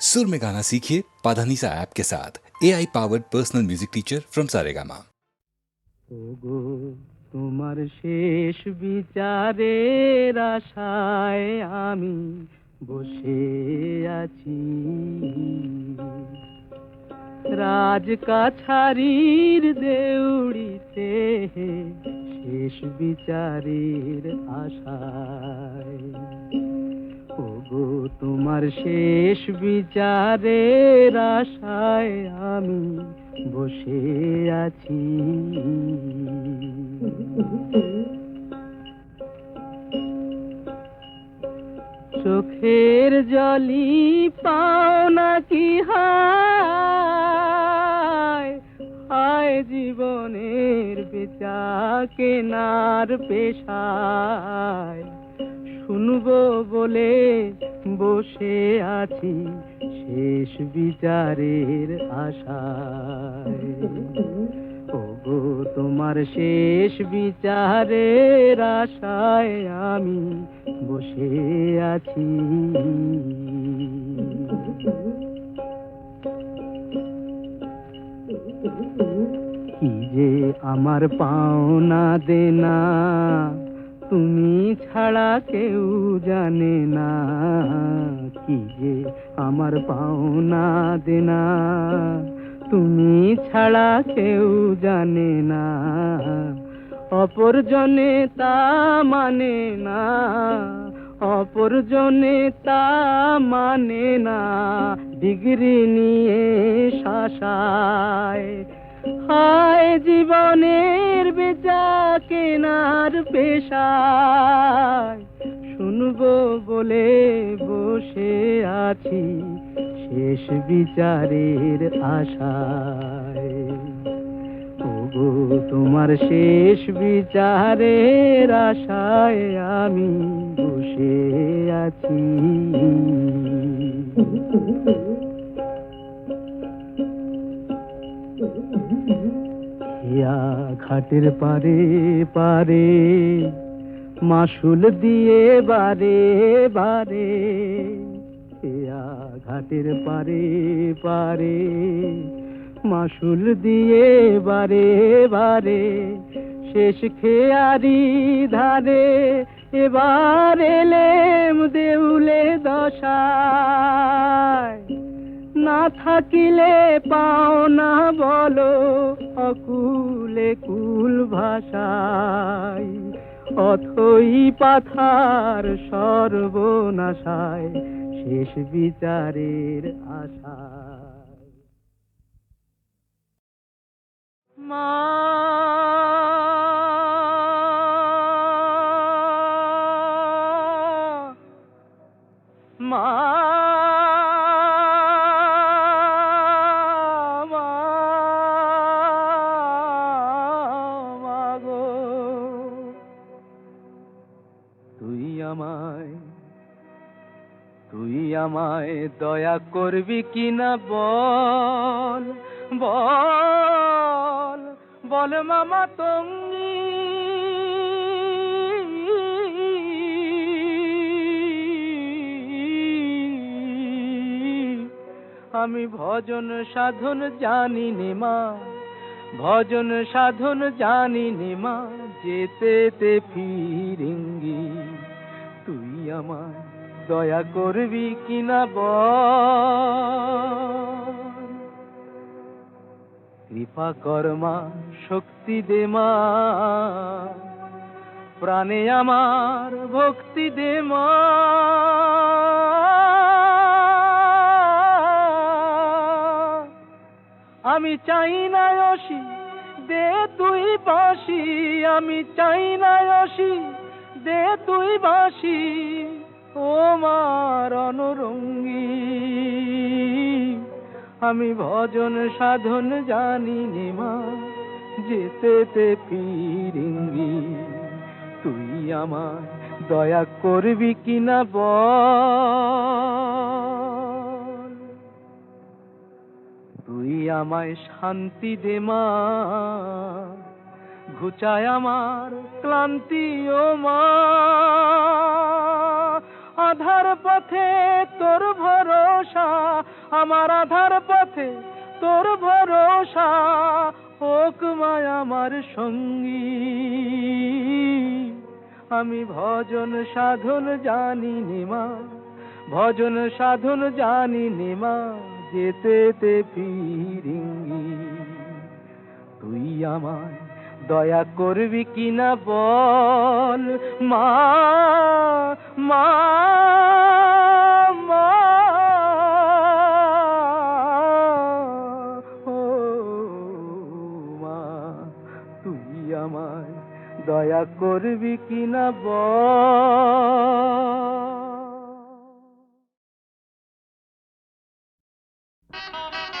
सुर में गाना सीखिए पाधानीसा ऐप के साथ A I powered personal music teacher from Saregama ওগো তোমার শেষ বিচারের আশায় আমি বসে আছি রাজ কাছারির দেউড়িতে শেষ বিচারের আশায় ওগো তোমার শেষ বিচারের আশায় আমি বসে আছি। চোখের জলি পাও নাকি হায়? হায় জীবনের বেচা কেনার পেশায়। শুনব বলে বসে আছি শেষ বিচারের আশায়। ওগো, তোমার শেষ বিচারের আশায় আমি বসে আছি। কি যে আমার পাওনা দেনা তুমি ছাড়া কেউ জানে না কি যে আমার পাওনা দেনা। তুমি ছাড়া কেউ জানে না, অপরজনে তা মানে না, অপরজনে তা মানে না। ডিগ্রি নিয়ে শাসায় হায় জীবনের বেচা কেনার পেশায়। শুনব বলে বসে আছি শেষ বিচারের আশায়। ওগো, তোমার শেষ বিচারের আশায় আমি বসে আছি। ইয়া ঘাটের পারে পারে মাসুল দিয়ে বারে বারে ইয়া ঘাটের পারে পারে মাসুল দিয়ে বারে বারে, শেষ খেয়ারি ধারে এবার এলেম দেউলে দশায়। না থাকিলে পাও না বলো অকুলে কুল ভাষায় অথই পাথার সর্বনাশায় শেষ বিচারের আশায়। মা মা মা, আমায় দয়া করবি কিনা বল বল বল মামা তঙ্গি। আমি ভজন সাধন জানি নে মা, ভজন সাধন জানি নে মা, যেতে ফিরিঙ্গি, তুই আমার দয়া করবি কিনা কৃপা কর্মা শক্তি দে মা। প্রাণে আমার ভক্তি দে মা। আমি চাই না অসি, দে তুই বাসি আমি চাই না অসি, দে তুই বাসি ও মার অনুরঙ্গী। আমি ভজন সাধন জানি মা, যেতে তে ফিরিঙ্গি। তুই আমার দয়া করবি কিনা বল? তুই আমায় শান্তি দে মা, ঘুচায় আমার ক্লান্তি ও মা। আধার পথে তোর ভরসা, আমার আধার পথে তোর ভরসা, হোক মায় আমার সঙ্গী। আমি ভজন সাধন জানি নিমা ভজন সাধন জানি নিমা যেতে তে ফিরিঙ্গি। তুই আমায় দয়া করবি কিনা বল মা মা দয়া করবি কিনা বল। কোন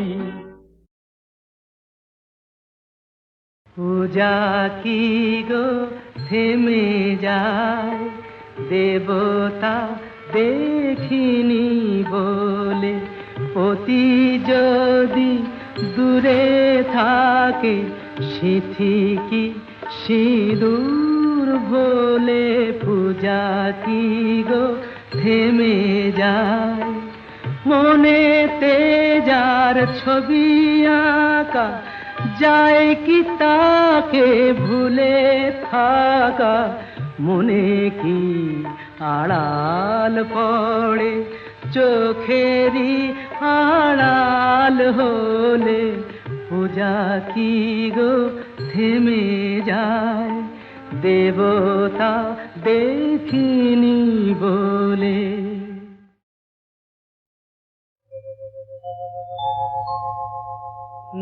পূজা কি গো থেমে যায়? দেবতা দেখিনি বলে, অতি যদি দূরে থাকে সিথি কি সিঁদুর বলে পূজা কি গো থেমে যায়? মনেতে যার ছবি আঁকা যায় কি তাকে ভুলে থাকা? মনে কি আড়াল পড়ে? চোখেরই আড়াল হলে পূজা কি গো থেমে যায়? দেবতা দেখিনি বলে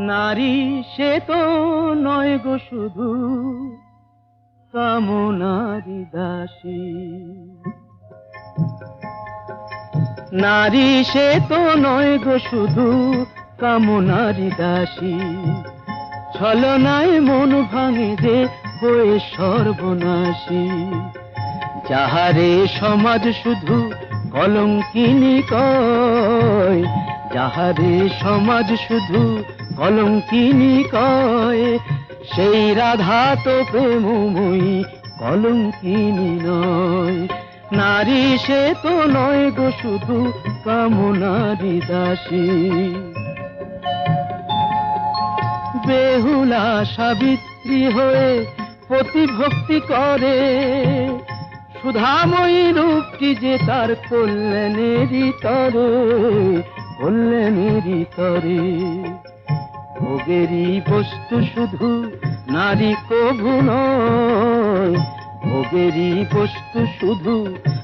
নারী সে তো নয় গো শুধু কামনারি দাসী। নারী সে তো নয় গো শুধু কামনারি দাসী। ছলনায় মন ভাঙে যে হয়ে সর্বনাশী। যাহারে সমাজ শুধু কলঙ্কিনী কয়, যাহারে সমাজ শুধু কলঙ্কিনী কয় সেই রাধা তো প্রেমময়ী কলঙ্কিনী নয় নারী সে তো নয় গো শুধু কামনারি দাসী। বেহুলা সাবিত্রী হয়ে প্রতিভক্তি করে, সুধাময়ী রূপটি যে তার কল্যাণেরই তরে কল্যাণেরই তরে। ভোগেরই বস্তু শুধু নারী কভু নয়। ভোগেরই বস্তু শুধু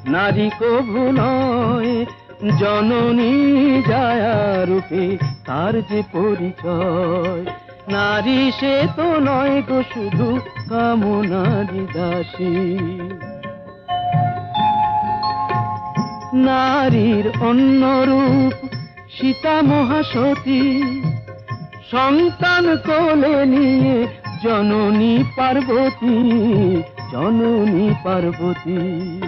নারী কভু নয়। জননী জায়া রূপে তার যে পরিচয়, নারী সে তো নয় গো শুধু কামনারি দাসী। নারীর অন্য রূপ সীতা মহাসতী সন্তান কোলে নিয়ে জননী পার্বতী জননী পার্বতী।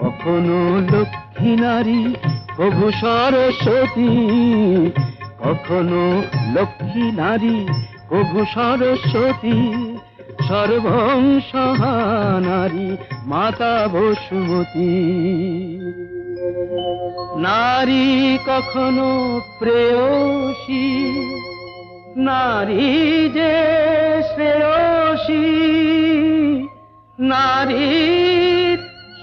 কখনো লক্ষ্মী নারী, প্রভু সরস্বতী। কখনো লক্ষ্মী নারী, প্রভু সরস্বতী। সর্বংসহা নারী মাতা বসুমতী। নারী কখনো প্রেয়সী নারী যে শ্রেয়সী নারীর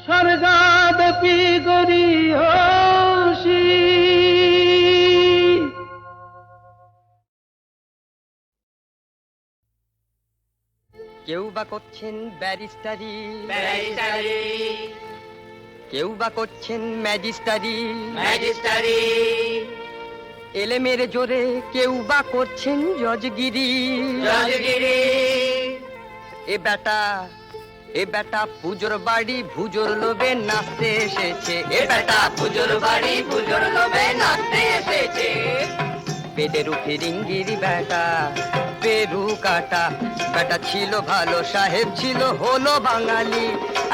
স্বর্গাদপি গরিয়সী? কেউ বা করছেন ব্যারিস্টারি। কেউ বা করছেন ম্যাজিস্টারি ম্যাজিস্টারি। এলেমের জোরে কেউ বা করছেন জজগিরি রাজগিরি। এ বেটা এ বেটা পুজোর বাড়ি ভুজোর লোবে নাচতে এসেছে। এ বেটা পুজোর বাড়ি পুজোর লোভে নাচতে এসেছে। পেটের ফিরিঙ্গিরি বেটা পেরু কাটা। বেটা ছিল ভালো সাহেব ছিল হলো বাঙালি।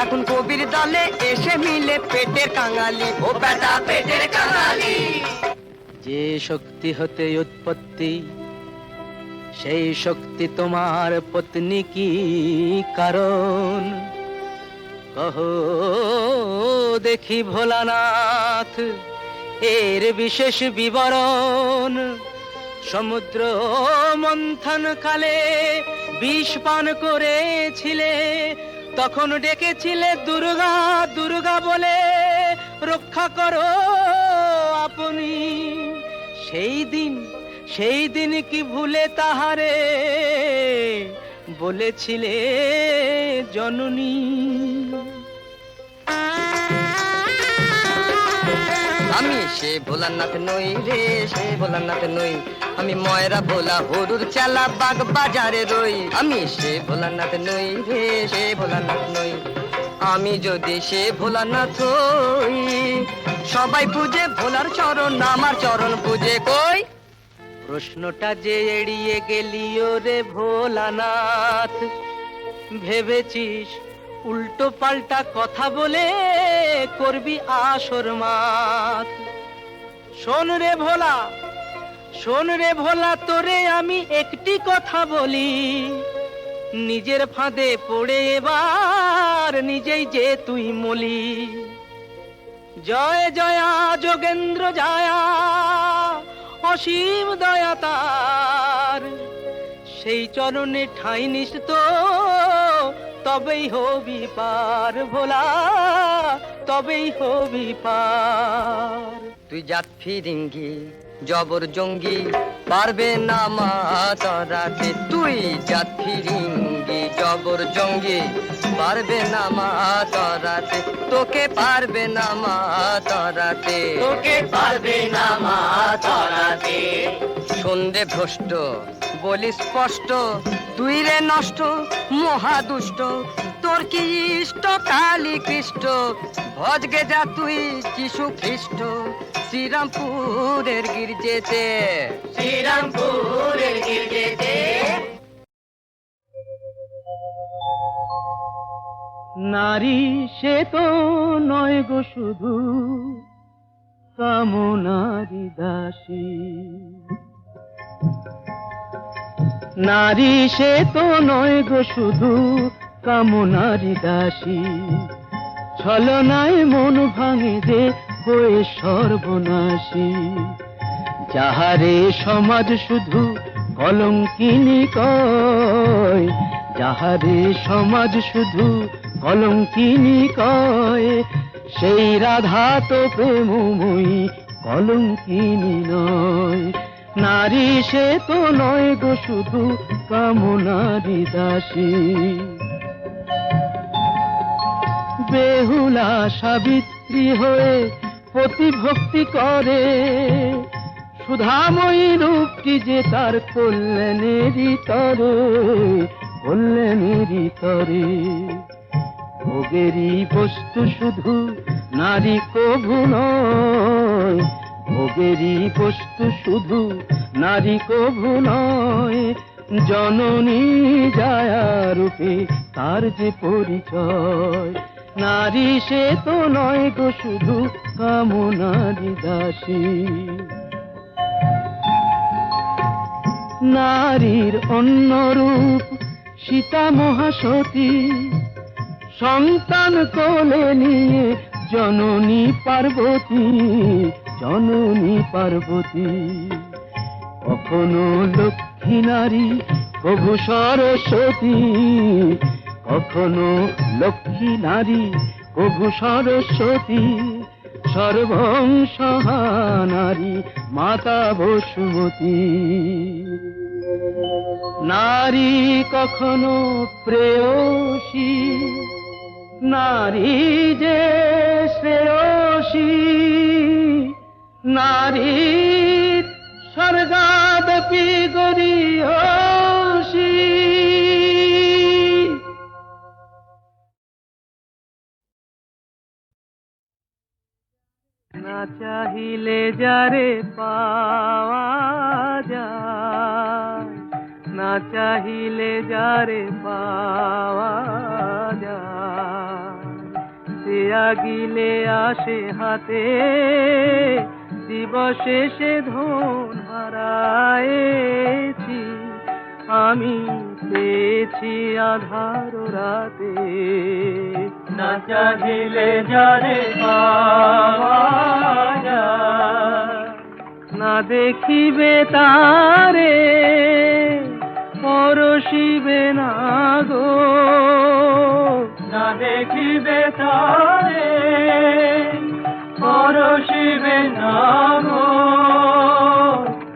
এখন কবির দলে এসে মিলে পেটের কাঙালি। ও বেটা পেটের কাঙালি। যে শক্তি হতে উৎপত্তি, সেই শক্তি তোমার পত্নী কি কারণ? কহ দেখি ভোলানাথ, এর বিশেষ বিবরণ। সমুদ্র মন্থন কালে বিষ পান করেছিলে, তখন ডেকেছিলে দুর্গা দুর্গা বলে রক্ষা করো সেই দিন সেই দিন কি ভুলে তাহারে? বলেছিলে জননী। আমি সে ভোলানাথ নই রে, সে ভোলানাথ নই। আমি ময়রা ভোলা হরুর চালা বাগ বাজারে রই। আমি সে ভোলানাথ নই রে, সে ভোলানাথ নই। আমি যদি সে ভোলানাথ হই, সবাই পূজে ভোলার চরণ, আমার চরণ পূজে কই? প্রশ্নটা যে এড়িয়ে গেলিও রে ভোলানাথ, ভেবেছিস উল্টো পাল্টা কথা বলে করবি আসর মাত শোন রে ভোলা, শোন রে ভোলা, তোরে আমি একটি কথা বলি। নিজের ফাঁদে পড়ে এবার নিজেই যে তুই মলি। জয় জয়া যোগেন্দ্র জয়া, অসীম দয়া তার। সেই চরণে ঠাঁই নিস তো, তবেই হবি পার ভোলা, তবেই হবি পার। তুই জাত ফিরিঙ্গি জবর জঙ্গি পারবে না মা তরাতে তুই জাত ফিরিঙ্গি জবর জঙ্গি পারবে না মা তরাতে তোকে পারবে না মা তরাতে তোকে পারবে না মা তরাতে সন্ধে ভ্রষ্ট বলি স্পষ্ট তুই রে নষ্ট মহাদুষ্ট তোর কি ইষ্ট কালী কৃষ্ট? আজকে যা তুই যিশু খ্রিস্ট শ্রীরামপুরের গির্জেতে। শ্রীরামপুরের গির্জেতে। নারী সে তো নয় গো শুধু কামনারি দাসী। নারী সে তো নয় গো শুধু কামনারি দাসী। ছলনায় মন ভাঙে যে হয়ে সর্বনাশী। যাহারে সমাজ শুধু কলঙ্কিনী কয়, যাহারে সমাজ শুধু কলঙ্কিনী কয়, সেই রাধা তো প্রেমময়ী কলঙ্কিনী নয়। নারী সে তো নয় গো শুধু কামনারি দাসী। বেহুলা সাবিত্রী হয়ে প্রতিভক্তি করে। সুধাময়ী রূপটি যে তার কল্যাণেরই তরে কল্যাণেরই তরে। ভোগেরই বস্তু শুধু নারী কভু নয় ভোগেরই বস্তু শুধু নারী কভু নয়, জননী জায়া রূপে তার যে পরিচয়। নারী সে তো নয় গো, শুধু কামনারি দাসী। নারীর অন্য রূপ সীতা মহাসতী, সন্তান কোলে নিয়ে জননী পার্বতী। জননী পার্বতী। কখনো লক্ষ্মী নারী প্রভু সরস্বতী। কখনো লক্ষ্মী নারী প্রভু সরস্বতী। সর্বংসহা নারী মাতা বসুমতী। নারী কখনো প্রেয়সী, নারী যে শ্রেয়সী। নারী স্বর্গাদপি গরিয়সী না চাহিলে যারে পাওয়া না চাহিলে যারে পাওয়া যায়। সে আগিলে আসে হাতে দিবসে সে ধন হারায়েছি। আমি পেয়েছি আধার রাতে। না চাহিলে যারে পাওয়া না দেখিবে তারে পরশিবে না গো। না দেখিবে তারে পরশিবে না গো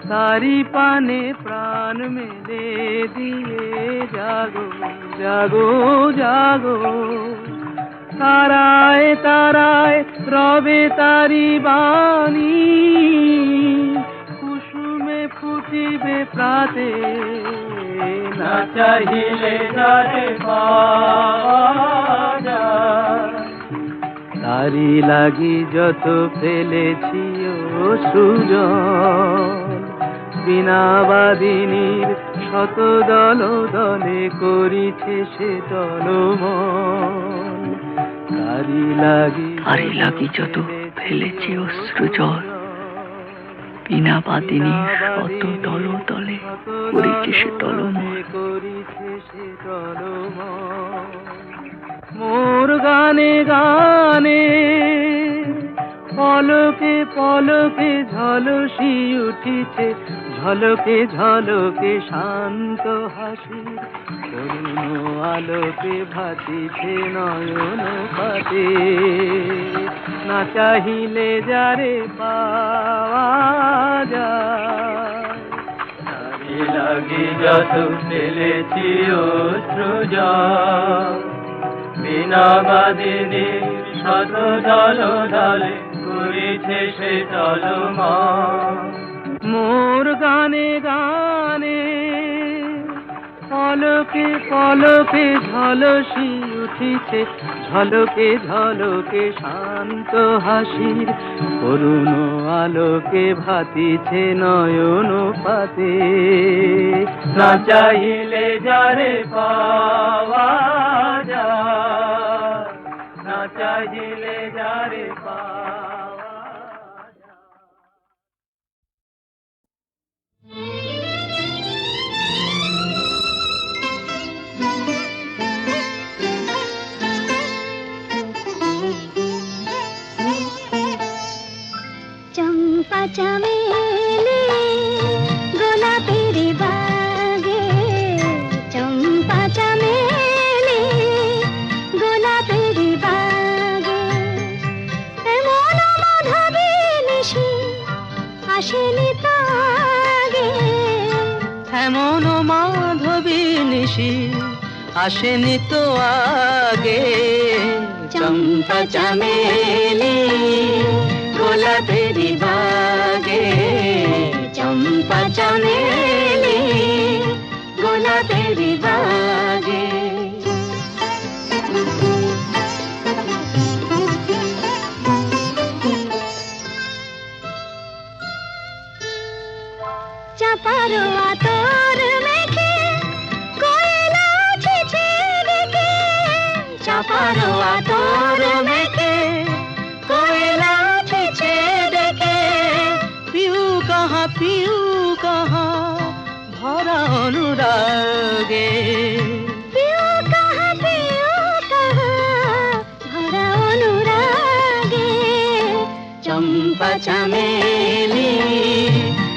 তারি পানে প্রাণ মেলে দিয়ে জাগো জাগো জাগো। তারায় তারায়, রবে তারি বাণী, কুসুমে ফুটিবে প্রাতে। না চাহিলে যারে তারি লাগি যত ফেলেছি ও সুজন বিনা বাদিনীর শত দল দলে করিছে সে দলমন। তারি লাগি তারি লাগি যত ফেলেছি অশ্রু জল বিনা বাদিনী শত দল দলে করিছে সে দলমন। করিছে সে দলমন। মোর গানে গানে পলকে পলকে ঝলসি উঠিছে, ঝলকে ঝলকে শান্ত হাসি। করুণ আলোকে ভাতিছে নয়ন পাতে। না চাহিলে যারে পাওয়া যায়। লাগি যত ফেলেছি অশ্রু বিনা দে শত দল দলে করিছে সে দলমা মোর গানে গানে পলকে পলকে ঝলসি উঠিছে ঝলকে ঝলকে শান্ত হাসির করুণ আলোকে ভাতিছে নয়ন পাতে। না চাইলে যারে পাওয়া যায়, না চাইলে যারে চামেলি গোলাপের বাগে চম্পা চামেলি গোলাপের বাগে এমন মাধবী নিশি আসেনি তো আগে এমন মাধবী নিশি আসেনি তো আগে। চম্পা চামেলি গোলাপের বাগে চম্পা চামেলি গোলাপের বাগে লাগে। চম্পা চমেলি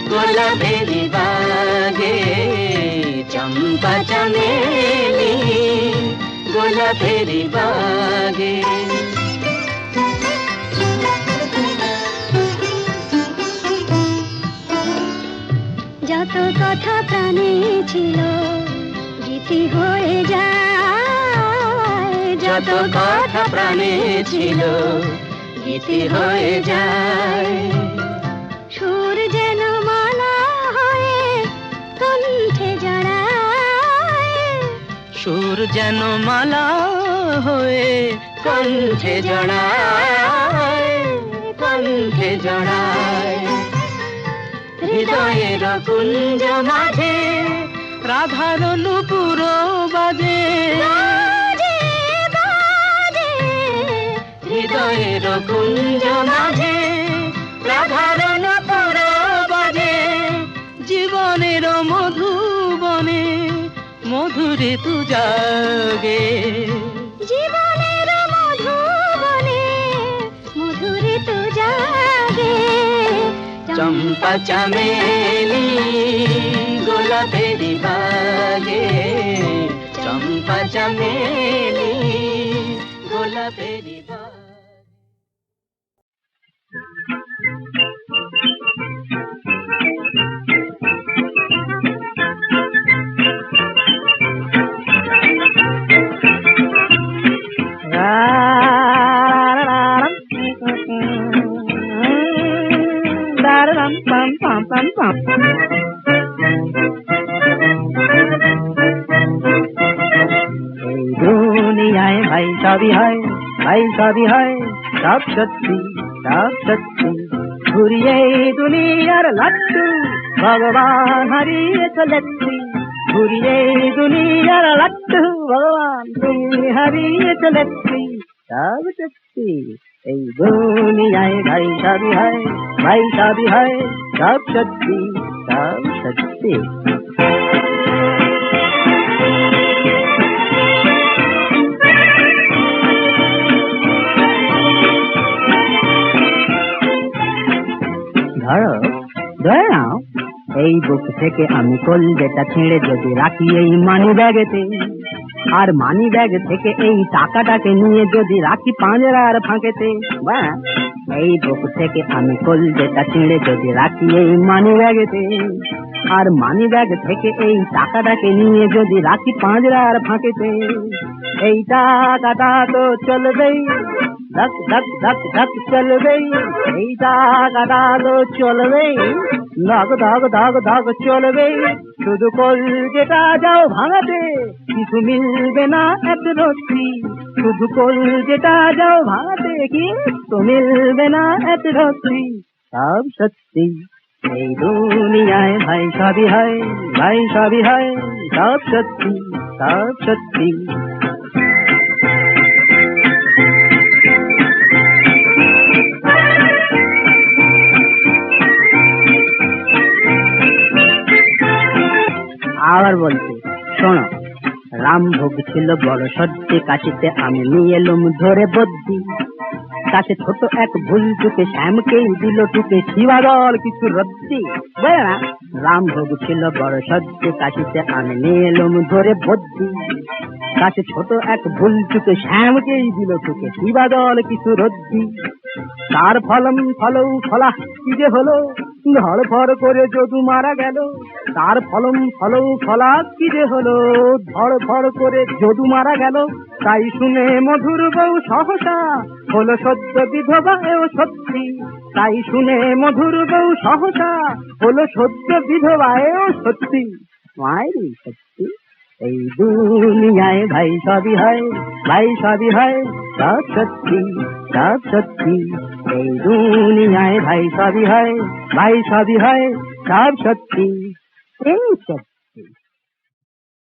গোলাপেলি বাগে চম্পা চমেলি গোলাপেলি বাগে যত কথা প্রাণে ছিল গীতি হয়ে যায় যত কথা প্রাণে ছিল গীতি হয়ে যায়। সুর যেন মালা হয়ে কণ্ঠে জড়ায়। সুর যেন মালা হয়ে কণ্ঠে জড়ায় কণ্ঠে জড়ায়। হৃদয়ের কুঞ্জ মাঝে রাধার নুপুর বাজে। হৃদয়ের কুঞ্জ মাঝে রাধার নুপুর বাজে। জীবনের মধুবনে মধুরে তু জাগে। জীবনের মধুবনে মধুরে তো জাগে। চম্পা চামেলি গোলাপেরি বাগে চম্পা চামেলি গোলাপেরি বাগে এই দুনিয়ায় ভাই সবই হয় ভাই সবই হয় সব সত্যি সব সত্যি ঘুরিয়ে এই দুনিয়ার লাট্টু ভগবান হারিয়ে চলেছি ঘুরিয়ে এই দুনিয়ার লাট্টু ভগবান তুমি হারিয়ে চলেছি সব সত্যি এই দুনিয়ায় ভাই সবই হয় ভাই সবই হয় সব সত্যি সব সত্যি ধরো। ধরে নাও, এই বুক থেকে আমি কলজেটা ছিঁড়ে যদি রাখি এই মানি ব্যাগেতে, আর মানি ব্যাগ থেকে এই টাকাটাকে নিয়ে যদি রাখি পাঁজরার ফাঁকেতে এই বুক থেকে আমি কলজেটা ছিঁড়ে যদি রাখি এই মানি ব্যাগেতে, আর মানি ব্যাগ থেকে এই টাকাটাকে নিয়ে যদি রাখি পাঁজরার ফাঁকেতে, এই টাকাটা তো চলবেই। ধক ধক ধক ধক চলবেই এই টাকাটা তো চলবেই দাগ দাগ দাগ দাগ চলবে। শুধু কল যেটা যাও ভাঙাতে, কিছু মিলবে না এত রত্তি। শুধু কল যেটা যাও ভাঙাতে কি তো মিলবে না এত রত্তি। সব সত্যি, এই দুনিয়ায় ভাই সবই হয়, ভাই সবই হয়, সব সত্যি সব সত্যি। আবার বলছি, শোনো, রাম ভোগ ছিল বড় সত্যি কাশিতে আমি নিয়ে এলুম ধরে বদ্যি। কাছে ছোট এক ভুল চুকে শ্যামকেই দিল টুকে শিবাদল কিছু রদ্দি। বুঝলে না রামভোগ ছিল বড় সত্যি কাশিতে আমি নিয়ে এলুম ধরে বদ্যি। কাছে ছোট এক ভুল চুকে শ্যামকেই দিল টুকে শিবাদল কিছু রদ্দি। তার ফলম ফলৌ ফলা কি যে হলো? ধর করে যদু মারা গেল, তার ফলন ফলৌ ফলা কি যে হলো? ধর ফর করে যদু মারা গেল, তাই শুনে মধুর বউ সহসা হলো সদ্য বিধবা এও সত্যি। তাই শুনে মধুর বউ সহসা হলো সদ্য বিধবা এও সত্যি। মায়েরই সত্যি। দুনিয়ায় ভাই সবই হয় ভাই সবই হয় সব সত্যি সব সত্যি এই দুনিয়ায় ভাই সবই হয় ভাই সবই হয় সব সত্যি এই সত্যি